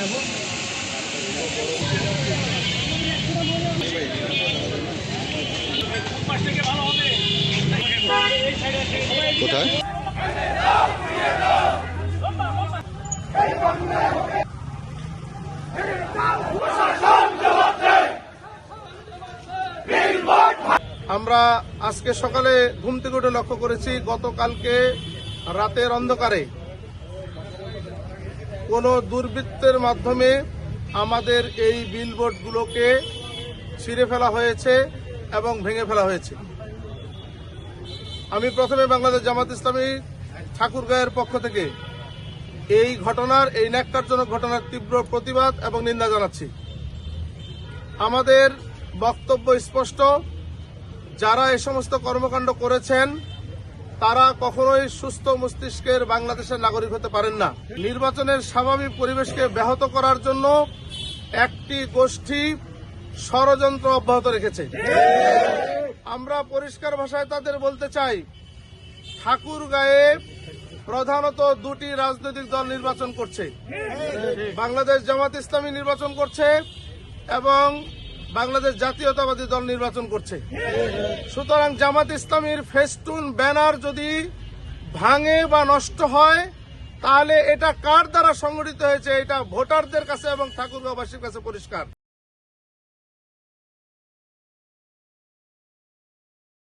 নেব। আমরা আজকে সকালে ঘুম থেকে উঠে লক্ষ্য করেছি গতকালকে রাতের অন্ধকারে কোন দুর্বৃত্তের মাধ্যমে আমাদের এই বিলবোর্ডগুলোকে ছিঁড়ে ফেলা হয়েছে এবং ভেঙে ফেলা হয়েছে। আমি প্রথমে বাংলাদেশ জামাত ইসলামী ঠাকুরগাঁয়ের পক্ষ থেকে এই ঘটনার, এই ন্যাক্কারজনক ঘটনার তীব্র প্রতিবাদ এবং নিন্দা জানাচ্ছি। আমাদের বক্তব্য স্পষ্ট। যারা এ সমস্ত কর্মকাণ্ড করেছেন তারা কখনোই সুস্থ মস্তিষ্কের বাংলাদেশের নাগরিক হতে পারেন না। নির্বাচনের স্বাভাবিক পরিবেশকে ব্যাহত করার জন্য একটি গোষ্ঠী ষড়যন্ত্র অব্যাহত রেখেছে। আমরা পরিষ্কার ভাষায় তাদের বলতে চাই, ঠাকুর গায়ে প্রধানত দুটি রাজনৈতিক দল নির্বাচন করছে। বাংলাদেশ জামাত ইসলামী নির্বাচন করছে এবং বাংলাদেশ জাতীয়তাবাদী দল নির্বাচন করছে। সুতরাং জামাত ইসলামীর ফেস্টুন ব্যানার যদি ভাঙে বা নষ্ট হয়, তাহলে এটা কার দ্বারা সংগঠিত হয়েছে, এটা ভোটারদের কাছে এবং ঠাকুরগাঁওবাসীর কাছে পরিষ্কার।